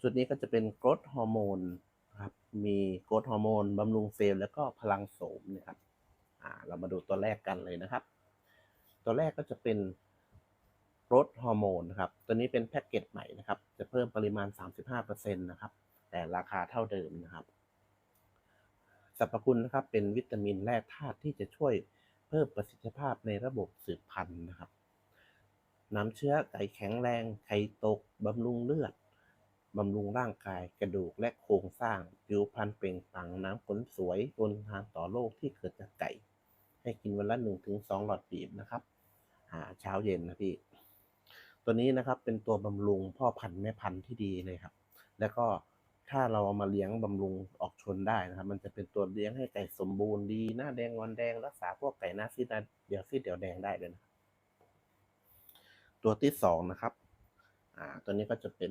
ชุดนี้ก็จะเป็นกรดฮอร์โมนครับ มีกรดฮอร์โมนบำรุงเซลล์แล้วก็พลังโสมนะครับอ่าเรามาดูตัวแรกกันเลยนะครับ ตัวแรกก็จะเป็นกรดฮอร์โมนนะครับ ตัวนี้เป็นแพ็กเกจใหม่นะครับ จะเพิ่มปริมาณ 35%นะครับ แต่ราคาเท่าเดิมนะครับสรรพคุณนะครับเป็นวิตามินแร่ธาตุที่จะช่วยเพิ่มประสิทธิภาพในระบบสืบพันธุ์นะครับ น้ำเชื้อไก่แข็งแรง ไข่ตก บำรุงเลือด บำรุงร่างกายกระดูกและโครงสร้าง ผิวพรรณเปล่งปลั่งน้ำขนสวยทนทานต่อโรคที่เกิดจากไก่ ให้กินวันละหนึ่งถึงสองหลอดบีบนะครับหาเช้าเย็นนะพี่ ตัวนี้นะครับเป็นตัวบำรุงพ่อพันธุ์แม่พันธุ์ที่ดีเลยครับ แล้วก็ถ้าเราเอามาเลี้ยงบำรุงออกชนได้นะครับ มันจะเป็นตัวเลี้ยงให้ไก่สมบูรณ์ดี หน้าแดงงอนแดงรักษาพวกไก่หน้าซีดหน้าเดี๋ยวซีดเดี๋ยวแดงได้เลยนะตัวที่สองนะครับ อ่า ตัวนี้ก็จะเป็น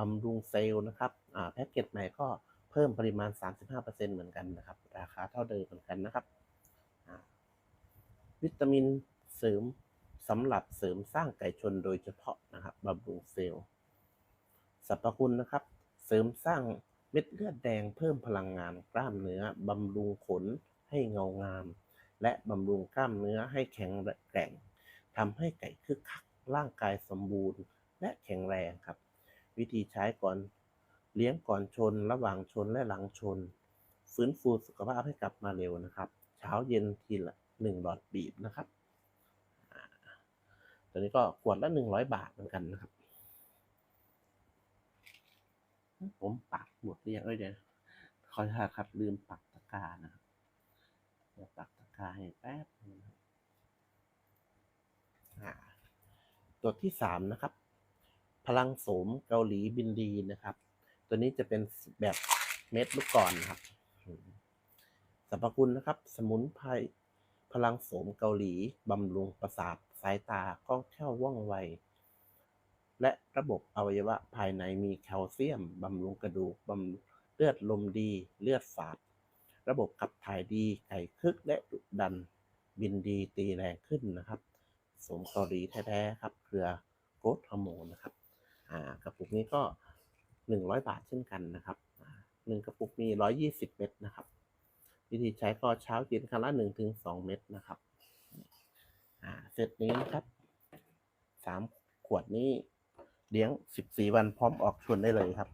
บำรุงเซลล์นะครับแพ็กเกจใหม่ก็เพิ่มปริมาณ 35%เหมือนกันนะครับ ราคาเท่าเดิมเหมือนกันนะครับ วิตามินเสริมสำหรับเสริมสร้างไก่ชนโดยเฉพาะนะครับบำรุงเซลล์สรรพคุณนะครับ เสริมสร้างเม็ดเลือดแดงเพิ่มพลังงานกล้ามเนื้อบำรุงขนให้เงางาม และบำรุงกล้ามเนื้อให้แข็งแกร่งทำให้ไก่คึกคักร่างกายสมบูรณ์ และแข็งแรงครับ วิธีใช้ก่อน เลี้ยงก่อนชน ระหว่างชนและหลังชน ฟื้นฟูสุขภาพให้กลับมาเร็วนะครับ เช้าเย็นทีละหนึ่งหลอดบีบนะครับตัวนี้ก็ขวดละหนึ่งร้อยบาทเหมือนกันนะครับ ผมปักหมดเรียงเอ้ยเดี๋ยวขอโทษครับลืมปักตะกร้านะครับเดี๋ยวปักตะกร้าให้แป๊บนึงตัวที่สามนะครับ ลังโสมเกาหลีบินดีนะครับ ตัวนี้จะเป็นแบบเม็ดลูกก่อนนะครับสรรพคุณนะครับ สมุนไพรพลังโสมเกาหลีบำรุงประสาทสายตาคล่องแคล่วว่องไว และระบบอวัยวะภายในมีแคลเซียมบำรุงกระดูกบำเลือดลมดี เลือดฝาด ระบบขับถ่ายดีไก่คึกและดุดัน บินดีตีแรงขึ้นนะครับ สมเกาหลีแท้ๆครับ เครือโกรทฮอร์โมนนะครับ อ่ากระปุกนี้ก็หนึ่งร้อยบาทเช่นกันนะครับหนึ่งกระปุกมีร้อยยี่สิบเม็ดนะครับ วิธีใช้ก็เช้าเย็นครั้งละหนึ่งถึงสองเม็ดนะครับอ่าเซตนี้นะครับสามขวดนี้เลี้ยง 14 วันพร้อมออกชวนได้เลยครับ